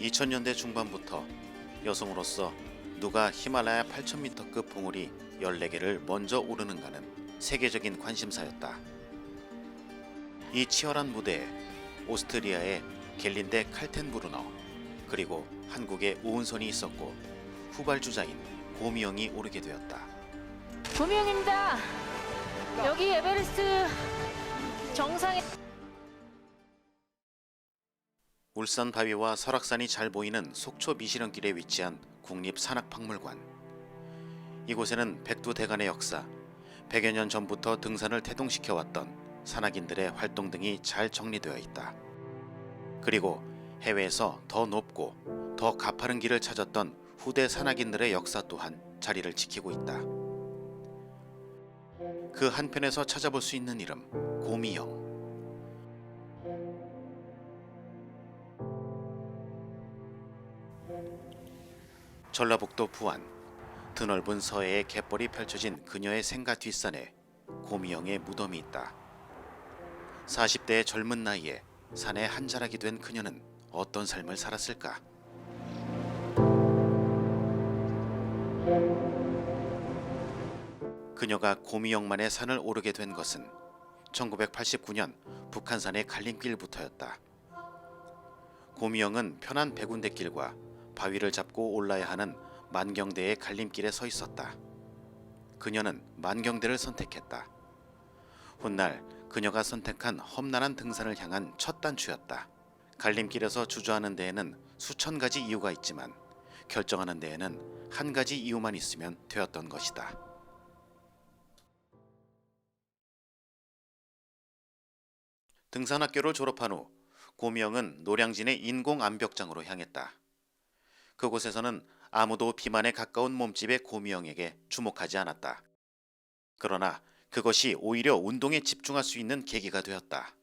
2000년대 중반부터 여성으로서 누가 히말라야 8000m급 봉우리 14개를 먼저 오르는가는 세계적인 관심사였다. 이 치열한 무대에 오스트리아의 겔린데 칼텐브루너 그리고 한국의 오은선이 있었고 후발주자인 고미영이 오르게 되었다. 고미영입니다. 여기 에베레스트 정상에 울산 바위와 설악산이 잘 보이는 속초 미시령길에 위치한 국립산악박물관. 이곳에는 백두대간의 역사, 100여 년 전부터 등산을 태동시켜 왔던 산악인들의 활동 등이 잘 정리되어 있다. 그리고 해외에서 더 높고 더 가파른 길을 찾았던 후대 산악인들의 역사 또한 자리를 지키고 있다. 그 한편에서 찾아볼 수 있는 이름 고미영. 전라북도 부안 드넓은 서해의 갯벌이 펼쳐진 그녀의 생가 뒷산에 고미영의 무덤이 있다. 40대의 젊은 나이에 산에 한자락이 된 그녀는 어떤 삶을 살았을까? 그녀가 고미영만의 산을 오르게 된 것은 1989년 북한산의 갈림길부터였다. 고미영은 편한 백운대길과 바위를 잡고 올라야 하는 만경대의 갈림길에 서 있었다. 그녀는 만경대를 선택했다. 훗날 그녀가 선택한 험난한 등산을 향한 첫 단추였다. 갈림길에서 주저하는 데에는 수천 가지 이유가 있지만 결정하는 데에는 한 가지 이유만 있으면 되었던 것이다. 등산학교를 졸업한 후 고미영은 노량진의 인공 암벽장으로 향했다. 그곳에서는 아무도 비만에 가까운 몸집의 고미영에게 주목하지 않았다. 그러나 그것이 오히려 운동에 집중할 수 있는 계기가 되었다.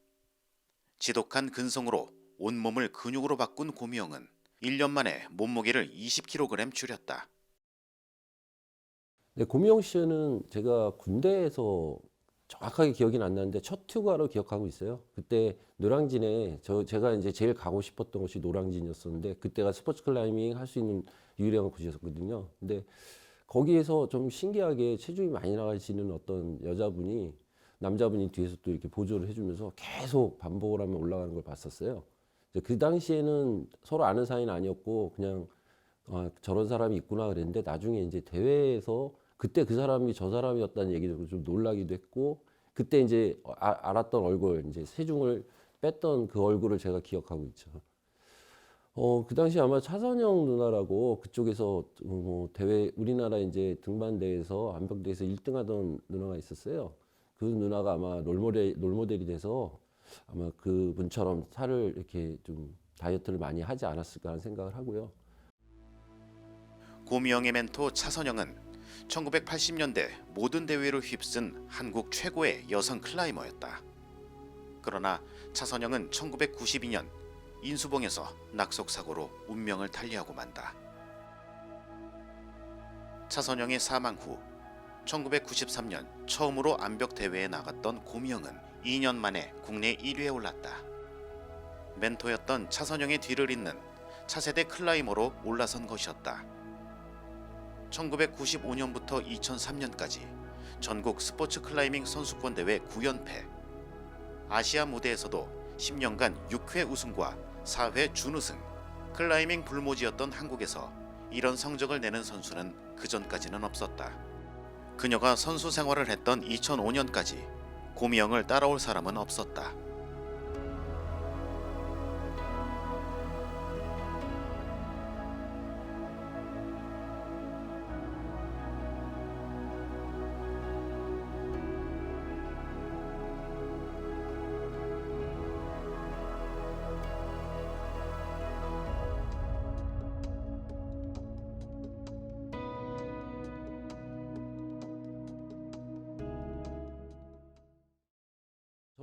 지독한 근성으로 온몸을 근육으로 바꾼 고미영은 1년 만에 몸무게를 20kg 줄였다. 네, 고미영 씨는 제가 군대에서 정확하게 기억이 안 나는데 첫 휴가로 기억하고 있어요. 그때 노량진에 저 제가 이제 제일 가고 싶었던 곳이 노량진이었었는데 그때가 스포츠 클라이밍 할 수 있는 유일한 곳이었거든요. 근데 거기에서 좀 신기하게 체중이 많이 나가시는 어떤 여자분이 남자분이 뒤에서 또 이렇게 보조를 해주면서 계속 반복을 하면 올라가는 걸 봤었어요. 그 당시에는 서로 아는 사이는 아니었고 그냥 아, 저런 사람이 있구나 그랬는데 나중에 이제 대회에서 그때 그 사람이 저 사람이었다는 얘기 듣고 좀 놀라기도 했고 그때 이제 아- 알았던 얼굴 이제 체중을 뺐던 그 얼굴을 제가 기억하고 있죠. 어, 그 당시 아마 차선영 누나라고 그쪽에서 뭐 대회 우리나라 이제 등반대에서 암벽대에서 1등하던 누나가 있었어요. 그 누나가 아마 롤모델 롤모델이 돼서 아마 그 분처럼 살을 이렇게 좀 다이어트를 많이 하지 않았을까 하는 생각을 하고요. 고미영의 멘토 차선영은 1980년대 모든 대회를 휩쓴 한국 최고의 여성 클라이머였다. 그러나 차선영은 1992년 인수봉에서 낙석 사고로 운명을 달리하고 만다. 차선영의 사망 후 1993년 처음으로 암벽 대회에 나갔던 고미영은 2년 만에 국내 1위에 올랐다. 멘토였던 차선영의 뒤를 잇는 차세대 클라이머로 올라선 것이었다. 1995년부터 2003년까지 전국 스포츠 클라이밍 선수권 대회 9연패, 아시아 무대에서도 10년간 6회 우승과 4회 준우승, 클라이밍 불모지였던 한국에서 이런 성적을 내는 선수는 그 전까지는 없었다. 그녀가 선수 생활을 했던 2005년까지 고미영을 따라올 사람은 없었다.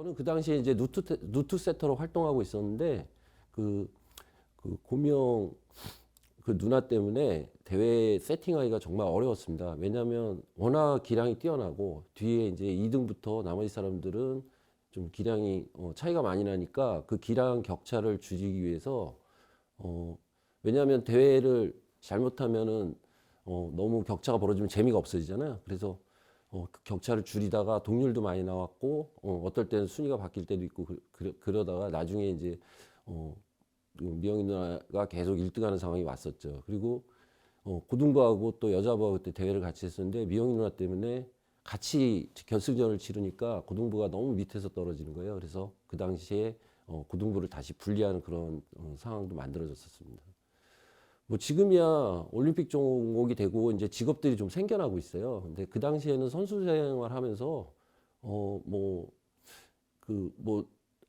저는 그 당시에 이제 누트 테- 누트 세터로 활동하고 있었는데 그, 그 고명 그 누나 때문에 대회 세팅하기가 정말 어려웠습니다. 왜냐하면 워낙 기량이 뛰어나고 뒤에 이제 2등부터 나머지 사람들은 좀 기량이 어, 차이가 많이 나니까 그 기량 격차를 줄이기 위해서 어, 왜냐하면 대회를 잘못하면은 어, 너무 격차가 벌어지면 재미가 없어지잖아요. 그래서 어, 그 격차를 줄이다가 동률도 많이 나왔고 어, 어떨 때는 순위가 바뀔 때도 있고 그, 러 다가 나중에 이제 어, 그 미영이 누나가 계속 1등하는 상황이 왔었죠. 그리고 어, 고등부하고 또 여자부하고 그때 대회를 같이 했었는데 미영이 누나 때문에 같이 결승전을 치르니까 고등부가 너무 밑에서 떨어지는 거예요. 그래서 그 당시에 어, 고등부를 다시 분리하는 그런 어, 상황도 만들어졌었습니다. 뭐 지금이야 올림픽 종목이 되고 이제 직업들이 좀 생겨나고 있어요. 근데 그 당시에는 선수 생활하면서 어 뭐 그 뭐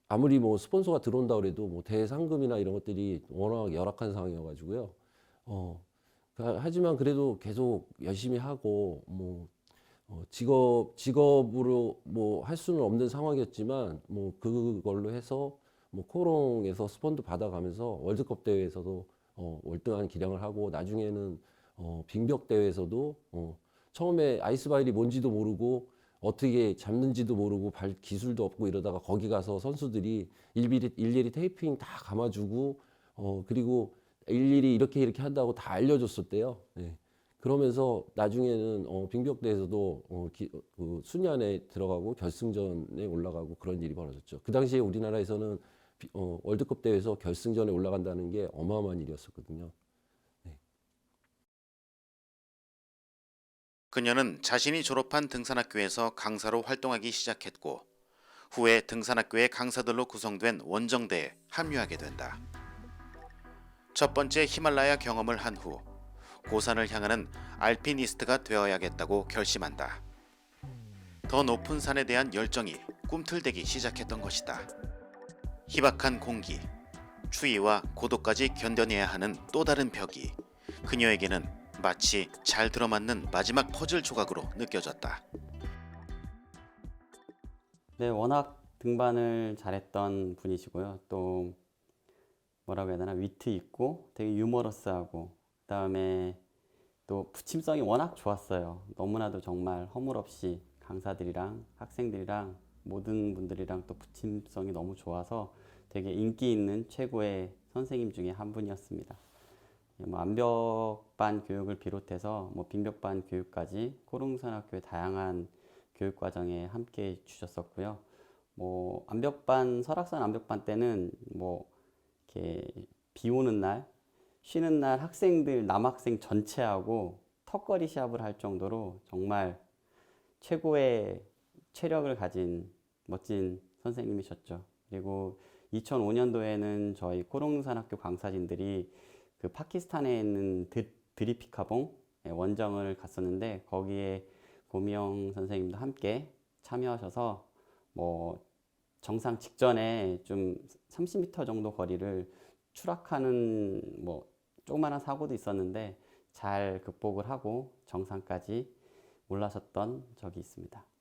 아무리 뭐 스폰서가 들어온다 그래도 뭐 대회 상금이나 이런 것들이 워낙 열악한 상황이어가지고요. 어 가- 하지만 그래도 계속 열심히 하고 뭐 어, 직업 직업으로 뭐 할 수는 없는 상황이었지만 뭐 그걸로 해서 뭐 코롱에서 스폰도 받아가면서 월드컵 대회에서도 어, 월등한 기량을 하고 나중에는 어, 빙벽 대회에서도 어, 처음에 아이스바일이 뭔지도 모르고 어떻게 잡는지도 모르고 발 기술도 없고 이러다가 거기 가서 선수들이 일일이, 일일이 테이핑 다 감아주고 어, 그리고 일일이 이렇게 이렇게 한다고 다 알려줬었대요. 네. 그러면서 나중에는 어, 빙벽대에서도 어, 기, 그 순위 안에 들어가고 결승전에 올라가고 그런 일이 벌어졌죠. 그 당시에 우리나라에서는 비- 어, 월드컵 대회에서 결승전에 올라간다는 게 어마어마한 일이었었거든요. 그녀는 자신이 졸업한 등산학교에서 강사로 활동하기 시작했고 후에 등산학교의 강사들로 구성된 원정대에 합류하게 된다. 첫 번째 히말라야 경험을 한 후 고산을 향하는 알피니스트가 되어야겠다고 결심한다. 더 높은 산에 대한 열정이 꿈틀대기 시작했던 것이다. 희박한 공기, 추위와 고도까지 견뎌내야 하는 또 다른 벽이 그녀에게는 마치 잘 들어맞는 마지막 퍼즐 조각으로 느껴졌다. 네, 워낙 등반을 잘했던 분이시고요. 또 뭐라고 해야 되나 위트 있고 되게 유머러스하고 그다음에 또 부침성이 워낙 좋았어요. 너무나도 정말 허물 없이 강사들이랑 학생들이랑 모든 분들이랑 또 부침성이 너무 좋아서 되게 인기 있는 최고의 선생님 중에 한 분이었습니다. 예, 뭐 암벽반 교육을 비롯해서 뭐 빙벽반 교육까지 코롱산학교의 다양한 교육 과정에 함께 해 주셨었고요. 뭐 암벽반 설악산 암벽반 때는 뭐 이렇게 비 오는 날 쉬는 날 학생들 남학생 전체하고 턱걸이 시합을 할 정도로 정말 최고의 체력을 가진 멋진 선생님이셨죠. 그리고 2005년도에는 저희 코롱산학교 강사진들이 그 파키스탄에 있는 드, 드리피카봉 예, 원정을 갔었는데 거기에 고미영 선생님도 함께 참여하셔서 뭐 정상 직전에 좀 30m 정도 거리를 추락하는 뭐 조그마한 사고도 있었는데 잘 극복을 하고 정상까지 올라섰던 적이 있습니다.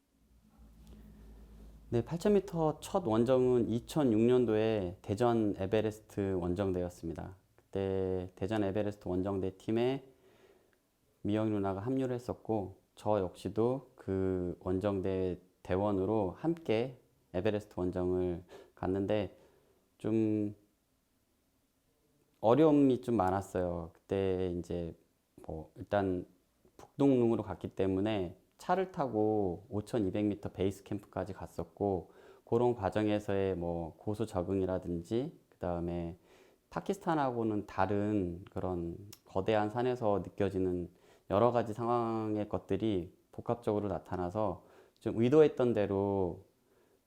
네, 8000m 첫 원정은 2006년도에 대전 에베레스트 원정대였습니다. 그때 대전 에베레스트 원정대 팀에 미영 누나가 합류를 했었고 저 역시도 그 원정대 대원으로 함께 에베레스트 원정을 갔는데 좀 어려움이 좀 많았어요. 그때 이제 뭐 일단 북동릉으로 갔기 때문에 차를 타고 5,200m 베이스 캠프까지 갔었고 그런 과정에서의 뭐 고수 적응이라든지 그 다음에 파키스탄하고는 다른 그런 거대한 산에서 느껴지는 여러 가지 상황의 것들이 복합적으로 나타나서 좀 의도했던 대로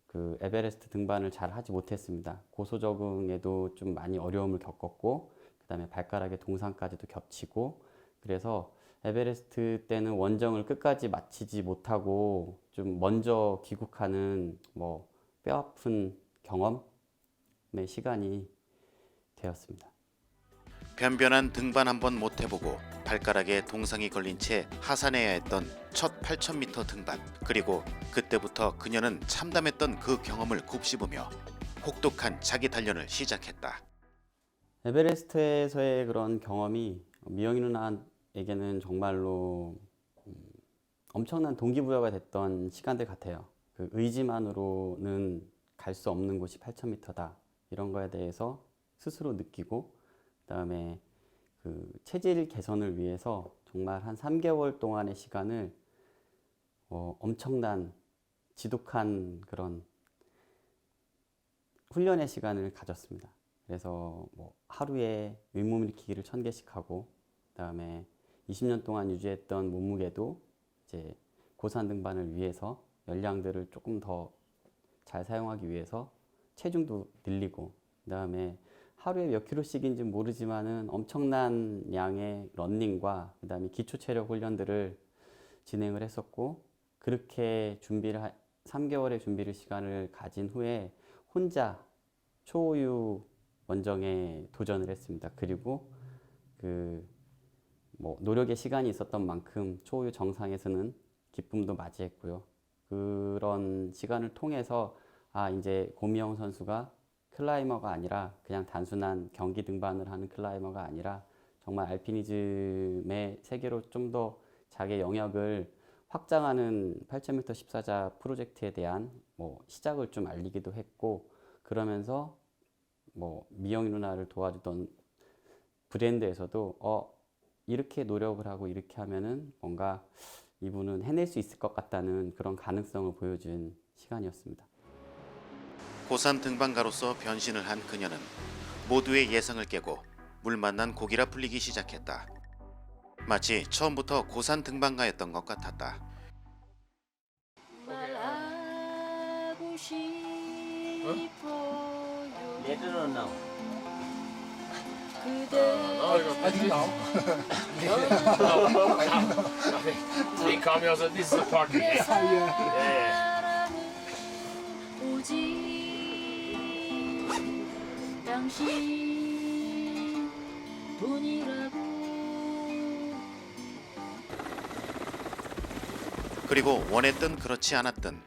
그 에베레스트 등반을 잘 하지 못했습니다. 고소 적응에도 좀 많이 어려움을 겪었고, 그 다음에 발가락의 동상까지도 겹치고, 그래서 에베레스트 때는 원정을 끝까지 마치지 못하고 좀 먼저 귀국하는 뭐 뼈아픈 경험의 시간이 되었습니다. 변변한 등반 한번 못 해보고 발가락에 동상이 걸린 채 하산해야 했던 첫 8,000m 등반. 그리고 그때부터 그녀는 참담했던 그 경험을 곱씹으며 혹독한 자기 단련을 시작했다. 에베레스트에서의 그런 경험이 미영이 누나 에게는 정말로 음, 엄청난 동기부여가 됐던 시간들 같아요. 그 의지만으로는 갈 수 없는 곳이 8,000m다. 이런 거에 대해서 스스로 느끼고, 그 다음에 그 체질 개선을 위해서 정말 한 3개월 동안의 시간을 어, 엄청난 지독한 그런 훈련의 시간을 가졌습니다. 그래서 뭐 하루에 윗몸 일으키기를 천 개씩 하고 그 다음에 20년 동안 유지했던 몸무게도 이제 고산 등반을 위해서 열량들을 조금 더 잘 사용하기 위해서 체중도 늘리고 그다음에 하루에 몇 킬로씩인지 모르지만은 엄청난 양의 런닝과 그다음에 기초 체력 훈련들을 진행을 했었고 그렇게 준비를 하, 3개월의 준비를 시간을 가진 후에 혼자 초우유 원정에 도전을 했습니다. 그리고 그 뭐 노력의 시간이 있었던 만큼 초우유 정상에서는 기쁨도 맞이했고요. 그런 시간을 통해서 아 이제 고미영 선수가 클라이머가 아니라 그냥 단순한 경기 등반을 하는 클라이머가 아니라 정말 알피니즘의 세계로 좀 더 자기 영역을 확장하는 8,000m 14자 프로젝트에 대한 뭐 시작을 좀 알리기도 했고 그러면서 뭐 미영이 누나를 도와주던 브랜드에서도 어 이렇게 노력을 하고 이렇게 하면은 뭔가 이분은 해낼 수 있을 것 같다는 그런 가능성을 보여준 시간이었습니다. 고산 등반가로서 변신을 한 그녀는 모두의 예상을 깨고 물 만난 고기라 풀리기 시작했다. 마치 처음부터 고산 등반가였던 것 같았다. 말하고 싶어요 얘들은 나. 그 He called me. I was like, "This is a party." 내 Yeah. 뿐이라고 그리고 원했든 그렇지 않았든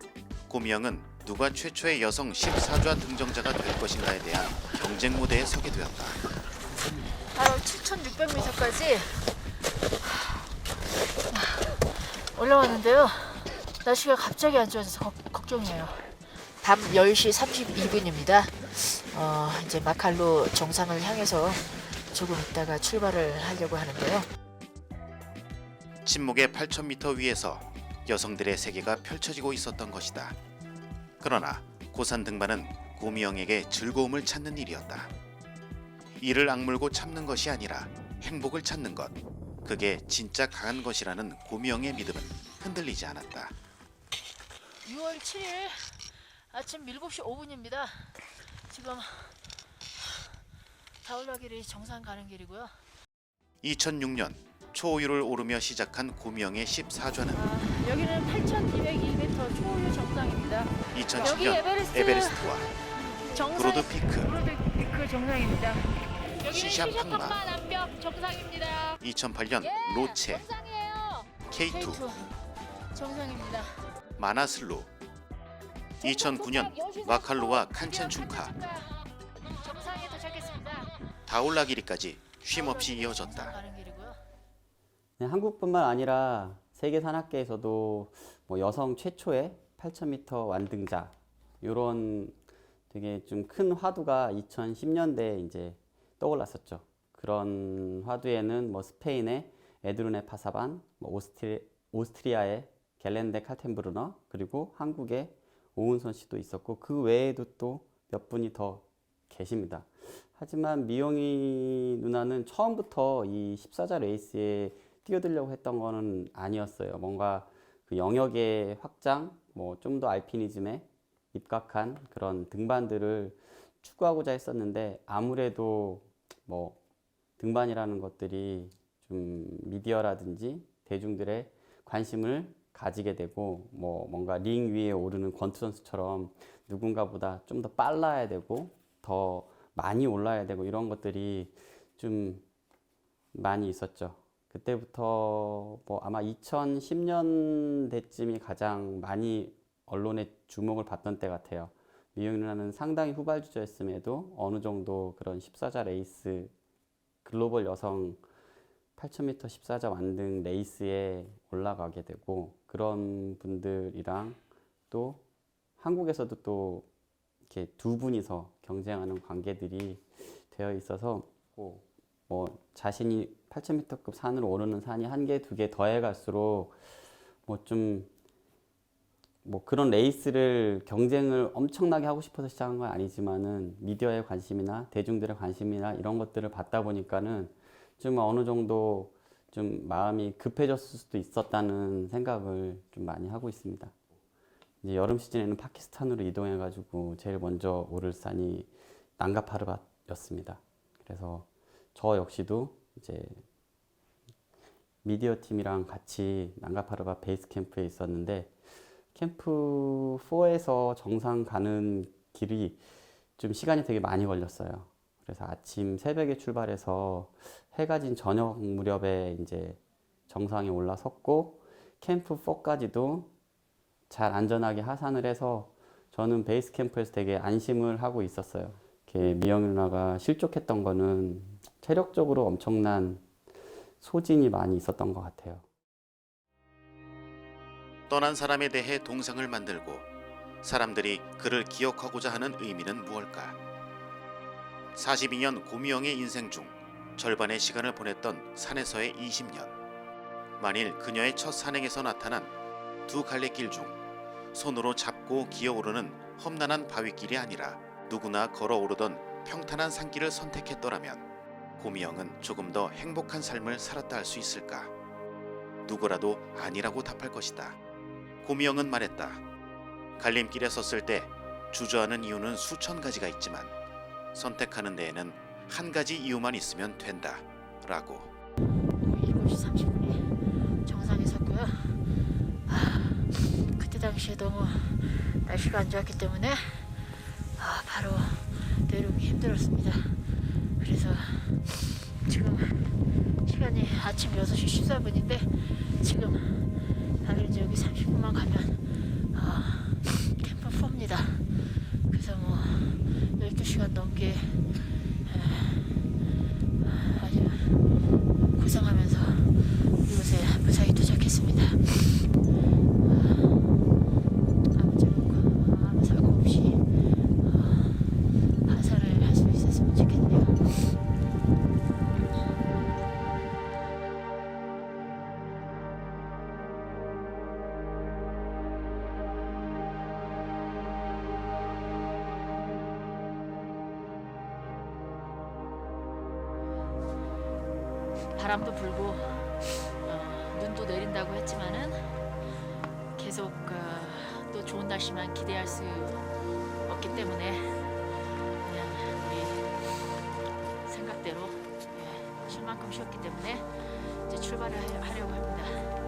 고미영은 누가 최초의 여성 14좌 등정자가 될 것인가에 대한 경쟁 무대에 서게 되었다. 바로 7,600m까지 올라왔는데요. 날씨가 갑자기 안 좋아져서 걱- 걱정이에요. 밤 10시 32분입니다. 어, 이제 마칼로 정상을 향해서 조금 있다가 출발을 하려고 하는데요. 침묵의 8,000m 위에서 여성들의 세계가 펼쳐지고 있었던 것이다. 그러나 고산 등반은 고미영에게 즐거움을 찾는 일이었다. 이를 악물고 참는 것이 아니라 행복을 찾는 것. 그게 진짜 강한 것이라는 고미영의 믿음은 흔들리지 않았다. 6월 7일 아침 7시 5분입니다. 지금 다올라길이 정상 가는 길이고요. 2006년 초우유를 오르며 시작한 고미영의 14좌는 아, 여기는 8,202m 초유 정상입니다. 2007년 여기 에베레스트 에베레스트와 정상 브로드 피크, 브로드 피크 정상입니다. 여기는 시샵. 시샤판마 남벽 정상입니다. 2008년 예, 로체, 정상이에요. K2, K2 정상입니다. 마나슬루, 2009년 와칼루와 칸첸춘카, 정상에 도착했습니다. 다올라기리까지 쉼없이 이어졌다. 가는 길이고요. 네, 한국뿐만 아니라 세계 산악계에서도 뭐 여성 최초의 8,000m 완등자 이런 되게 좀 큰 화두가 2010년대에 이제 떠올랐었죠. 그런 화두에는 뭐 스페인의 에드루네 파사반, 뭐 오스트리, 오스트리아의 갤렌데 칼텐브루너 그리고 한국의 오은선 씨도 있었고 그 외에도 또 몇 분이 더 계십니다. 하지만 미영이 누나는 처음부터 이 14자 레이스에 뛰어들려고 했던 거는 아니었어요. 뭔가 그 영역의 확장, 뭐 좀 더 알피니즘에 입각한 그런 등반들을 추구하고자 했었는데 아무래도 뭐 등반이라는 것들이 좀 미디어라든지 대중들의 관심을 가지게 되고 뭐 뭔가 링 위에 오르는 권투 선수처럼 누군가보다 좀 더 빨라야 되고 더 많이 올라야 되고 이런 것들이 좀 많이 있었죠. 그때부터 뭐 아마 2010년대쯤이 가장 많이 언론의 주목을 받던 때 같아요. 미영 누나는 상당히 후발주자였음에도 어느 정도 그런 14자 레이스 글로벌 여성 8,000m 14자 완등 레이스에 올라가게 되고 그런 분들이랑 또 한국에서도 또 이렇게 두 분이서 경쟁하는 관계들이 되어 있어서 뭐뭐 자신이 8,000m급 산으로 오르는 산이 한 개, 두 개 더해 갈수록 뭐 좀 뭐 그런 레이스를 경쟁을 엄청나게 하고 싶어서 시작한 건 아니지만은 미디어의 관심이나 대중들의 관심이나 이런 것들을 받다 보니까는 좀 어느 정도 좀 마음이 급해졌을 수도 있었다는 생각을 좀 많이 하고 있습니다. 이제 여름 시즌에는 파키스탄으로 이동해 가지고 제일 먼저 오를 산이 난가파르바였습니다. 그래서 저 역시도 이제 미디어 팀이랑 같이 난가파르바 베이스 캠프에 있었는데 캠프 4에서 정상 가는 길이 좀 시간이 되게 많이 걸렸어요. 그래서 아침 새벽에 출발해서 해가 진 저녁 무렵에 이제 정상에 올라섰고 캠프 4까지도 잘 안전하게 하산을 해서 저는 베이스 캠프에서 되게 안심을 하고 있었어요. 미영 누나가 실족했던 거는 체력적으로 엄청난 소진이 많이 있었던 것 같아요. 떠난 사람에 대해 동상을 만들고 사람들이 그를 기억하고자 하는 의미는 무엇일까? 42년 고미영의 인생 중 절반의 시간을 보냈던 산에서의 20년. 만일 그녀의 첫 산행에서 나타난 두 갈래길 중 손으로 잡고 기어오르는 험난한 바위길이 아니라 누구나 걸어오르던 평탄한 산길을 선택했더라면 고미영은 조금 더 행복한 삶을 살았다 할 수 있을까? 누구라도 아니라고 답할 것이다. 고미영은 말했다. 갈림길에 섰을 때 주저하는 이유는 수천 가지가 있지만 선택하는 데에는 한 가지 이유만 있으면 된다. 라고. 7시 30분에 정상에 섰고요. 아, 그때 당시에 너무 날씨가 안 좋았기 때문에 아, 바로 내려오기 힘들었습니다. 그래서 지금 시간이 아침 6시 14분인데 지금 당일 이제 여기 30분만 가면 아, 캠프 4입니다. 그래서 뭐 12시간 넘게 내린다고 했지만은 계속 어, 또 좋은 날씨만 기대할 수 없기 때문에 그냥 우리 생각대로 예, 쉴 만큼 쉬었기 때문에 이제 출발을 하- 하려고 합니다.